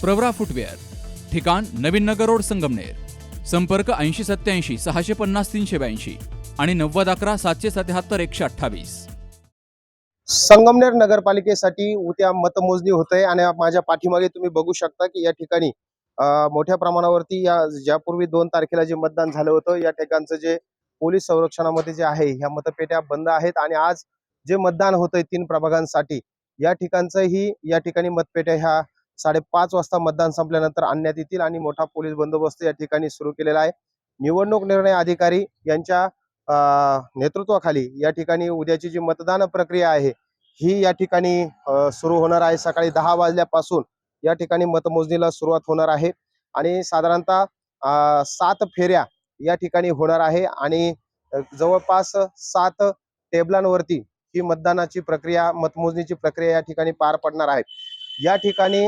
Pravara footwear ठिकाण नवीन नगर road Sangamner संपर्क ऐंशी सत्याऐंशी सहाशे पन्नास तीनशे ब्याऐंशी आणि नव्वद अकरा सातशे सत्याहत्तर एकशे अठ्ठावीस. संगमनेर नगरपालिकेसाठी उद्या मतमोजणी होत आहे आणि माझ्या पाठीमागे तुम्ही बघू शकता की या ठिकाणी मोठ्या प्रमाणावरती या ज्यापूर्वी दोन तारखेला जे मतदान झालं होतं या ठिकाणचं जे पोलीस संरक्षणामध्ये जे आहे ह्या मतपेट्या बंद आहेत आणि आज जे मतदान होतंय तीन प्रभागांसाठी या ठिकाणचंही या ठिकाणी मतपेट्या ह्या साडेपाच वाजता मतदान संपल्यानंतर आणण्यात येतील आणि मोठा पोलीस बंदोबस्त या ठिकाणी सुरू केलेला आहे. निवडणूक निर्णय अधिकारी यांच्या नेतृत्वाखाली या ठिकाणी उद्याची जी मतदान प्रक्रिया आहे ही या ठिकाणी सुरू होणार आहे. सकाळी दहा वाजल्यापासून या ठिकाणी मतमोजणीला सुरुवात होणार आहे आणि साधारणतः सात फेऱ्या या ठिकाणी होणार आहे आणि जवळपास सात टेबलांवरती ही मतदानाची प्रक्रिया मतमोजणीची प्रक्रिया या ठिकाणी पार पडणार आहे. या ठिकाणी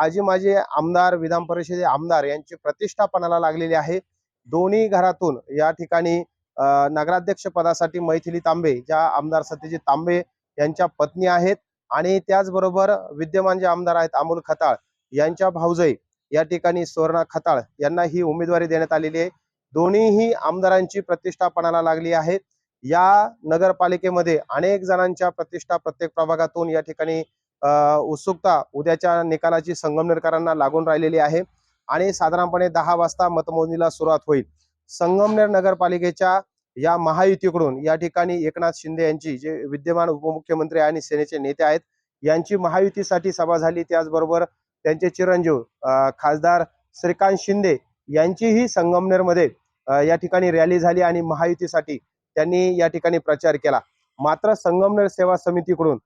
आजी माजी आमदार विधान परिषदे आमदार यांची प्रतिष्ठापनाला लागलेली आहे. दोन्ही घरातून या ठिकाणी नगराध्यक्ष पदासाठी मैथिली तांबे ज्या आमदार सत्यजित तांबे यांच्या पत्नी आहेत आणि त्याचबरोबर विद्यमान जे आमदार आहेत अमोल खताळ यांच्या भाऊजई या ठिकाणी सुवर्णा खताळ यांना ही उमेदवारी देण्यात आलेली आहे. दोन्हीही आमदारांची प्रतिष्ठापनाला लागली आहे. या नगरपालिकेमध्ये अनेक जणांच्या प्रतिष्ठा प्रत्येक प्रभागातून या ठिकाणी उत्सुकता उद्याच्या निकालाची संगमनेरकरांना लागून राहिलेली आहे आणि साधारणपणे दहा वाजता मतमोजणीला सुरुवात होईल. संगमनेर नगरपालिकेच्या या महायुतीकडून या ठिकाणी एकनाथ शिंदे यांची जे विद्यमान उपमुख्यमंत्री आणि सेनेचे नेते आहेत यांची महायुतीसाठी सभा झाली. त्याचबरोबर त्यांचे चिरंजीव खासदार श्रीकांत शिंदे यांचीही संगमनेरमध्ये या ठिकाणी रॅली झाली आणि महायुतीसाठी त्यांनी या ठिकाणी प्रचार केला. मात्र संगमनेर सेवा समितीकडून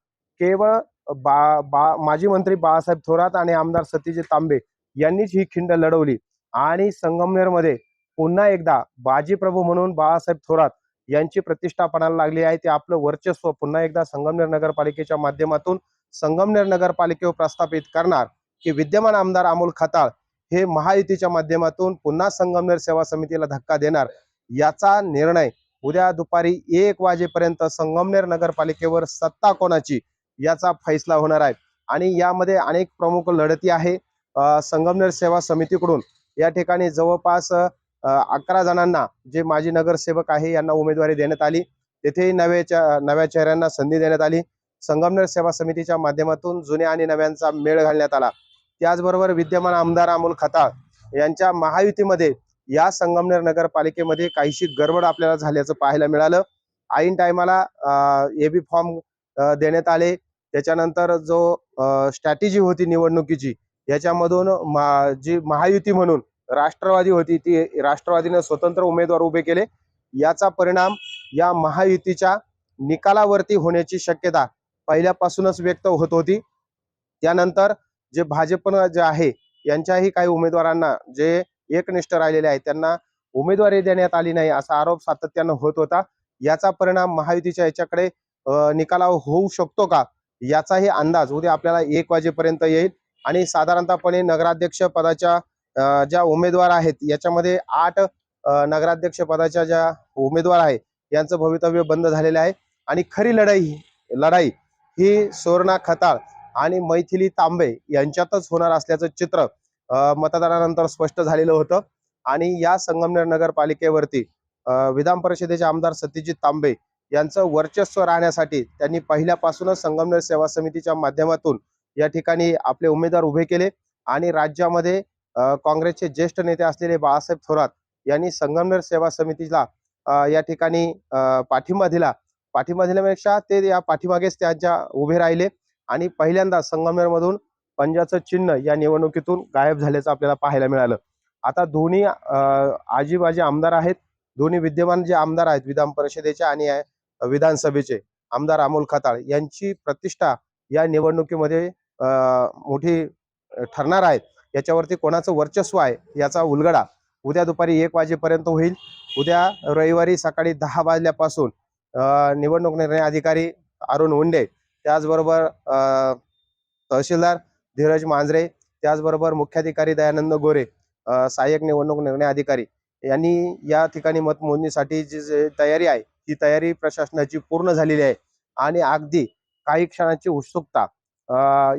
केवळ बा बा माजी मंत्री बाळासाहेब थोरात आणि आमदार सतीजी तांबे यांनीच ही खिंड लढवली. आणि संगमनेरमध्ये पुन्हा एकदा बाजीप्रभू म्हणून बाळासाहेब थोरात यांची प्रतिष्ठा पणाला लागली आहे. ते आपलं वर्चस्व पुन्हा एकदा संगमनेर नगरपालिकेच्या माध्यमातून संगमनेर नगरपालिकेवर प्रस्थापित करणार की विद्यमान आमदार अमोल खताळ हे महायुतीच्या माध्यमातून पुन्हा संगमनेर सेवा समितीला धक्का देणार याचा निर्णय उद्या दुपारी एक वाजेपर्यंत संगमनेर नगरपालिकेवर सत्ता कोणाची? याचा फैसला होणार आहे. आणि यामध्ये अनेक प्रमुख लढती आहे. संगमनेर सेवा समितीकडून. या ठिकाणी जवळपास अकरा जणांना जे माजी नगरसेवक आहे यांना उमेदवारी देण्यात आली. तेथेही नव्याच्या नव्या चेहऱ्यांना संधी देण्यात आली. संगमनेर सेवा समितीच्या माध्यमातून जुन्या आणि नव्यांचा मेळ घालण्यात आला. त्याचबरोबर विद्यमान आमदार अमोल खताळ यांच्या महायुतीमध्ये या संगमनेर नगरपालिकेमध्ये काहीशी गडबड आपल्याला झाल्याचं पाहायला मिळालं. ऐन टायमाला एबी फॉर्म देण्यात आले. त्याच्यानंतर जो स्ट्रॅटेजी होती निवडणुकीची याच्यामधून मा- जी महायुती म्हणून राष्ट्रवादी होती ती राष्ट्रवादीनं स्वतंत्र उमेदवार उभे केले. याचा परिणाम या महायुतीच्या निकालावरती होण्याची शक्यता पहिल्यापासूनच व्यक्त होत होती. त्यानंतर जे भाजपनं जे आहे यांच्याही काही उमेदवारांना जे एकनिष्ठ राहिलेले आहेत त्यांना उमेदवारी देण्यात आली नाही असा आरोप सातत्यानं होत होता. याचा परिणाम महायुतीच्या याच्याकडे निकाला निकालावर होऊ शकतो का? याचाही अंदाज उद्या आपल्याला एक वाजेपर्यंत येईल. आणि साधारणतःपणे नगराध्यक्ष पदाच्या ज्या उमेदवार आहेत याच्यामध्ये आठ नगराध्यक्ष पदाच्या ज्या उमेदवार आहेत यांचं भवितव्य बंद झालेलं आहे. आणि खरी लढाई लढाई ही सुवर्णा खताळ आणि मैथिली तांबे यांच्यातच होणार असल्याचं चित्र मतदानानंतर स्पष्ट झालेलं होतं. आणि या संगमनेर नगरपालिकेवरती विधान परिषदेचे आमदार सत्यजित तांबे यांचं वर्चस्व राहण्यासाठी त्यांनी पहिल्यापासूनच संगमनेर सेवा समितीच्या माध्यमातून या ठिकाणी आपले उमेदवार उभे केले आणि राज्यामध्ये काँग्रेसचे ज्येष्ठ नेते असलेले बाळासाहेब थोरात यांनी संगमनेर सेवा समितीला या ठिकाणी पाठिंबा दिला. पाठिंबा दिल्यापेक्षा ते या पाठीमागेच त्यांच्या उभे राहिले आणि पहिल्यांदा संगमनेरमधून पंजाचं चिन्ह या निवडणुकीतून गायब झाल्याचं आपल्याला पाहायला मिळालं. आता दोन्ही आजीबाजी आमदार आहेत. दोन्ही विद्यमान जे आमदार आहेत विधान परिषदेचे आणि विधानसभेचे आमदार अमोल खताळ यांची प्रतिष्ठा या निवडणुकीमध्ये मोठी ठरणार आहेत. याच्यावरती कोणाचं वर्चस्व आहे याचा उलगडा उद्या दुपारी एक वाजेपर्यंत होईल. उद्या रविवारी सकाळी दहा वाजल्यापासून निवडणूक निर्णय अधिकारी अरुण उंडे त्याचबरोबर तहसीलदार धीरज मांजरे त्याचबरोबर मुख्याधिकारी दयानंद गोरे सहाय्यक निवडणूक निर्णय अधिकारी यांनी या ठिकाणी मतमोजणीसाठी जी जी तयारी आहे ती तयारी प्रशासनाची पूर्ण झालेली आहे. आणि अगदी काही क्षणाची उत्सुकता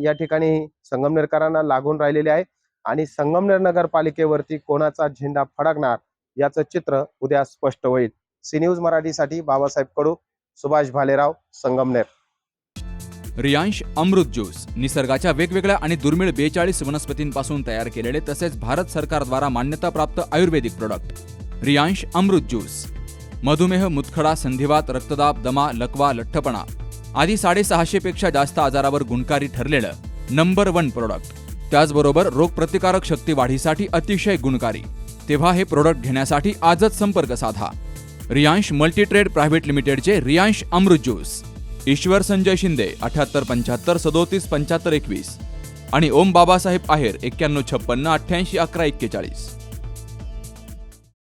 या ठिकाणी संगमनेरकरांना लागून राहिलेली आहे. आणि संगमनेर नगरपालिकेवरती कोणाचा झेंडा फडकणार याचं चित्र उद्या स्पष्ट होईल. सी न्यूज मराठीसाठी बाबासाहेब कडू सुभाष भालेराव संगमनेर. रियांश अमृत ज्यूस निसर्गाच्या वेगवेगळ्या आणि दुर्मिळ बेचाळीस वनस्पतींपासून तयार केलेले तसेच भारत सरकारद्वारा मान्यताप्राप्त आयुर्वेदिक प्रोडक्ट रियांश अमृत ज्यूस. मधुमेह मुतखडा संधिवात रक्तदाब दमा लकवा लठ्ठपणा आदी साडेसहाशेपेक्षा जास्त आजारावर गुणकारी ठरलेलं नंबर वन प्रोडक्ट त्याचबरोबर रोगप्रतिकारक शक्ती वाढीसाठी अतिशय गुणकारी. तेव्हा हे प्रोडक्ट घेण्यासाठी आजच संपर्क साधा. रियांश मल्टीट्रेड प्रायव्हेट लिमिटेडचे रियांश अमृत ज्यूस. ईश्वर संजय शिंदे अठ्याहत्तर पंच्याहत्तर सदोतीस पंच्याहत्तर एकवीस आणि ओम बाबासाहेब आहेर एक्क्याण्णव छप्पन्न अठ्ठ्याऐंशी अकरा एक्केचाळीस.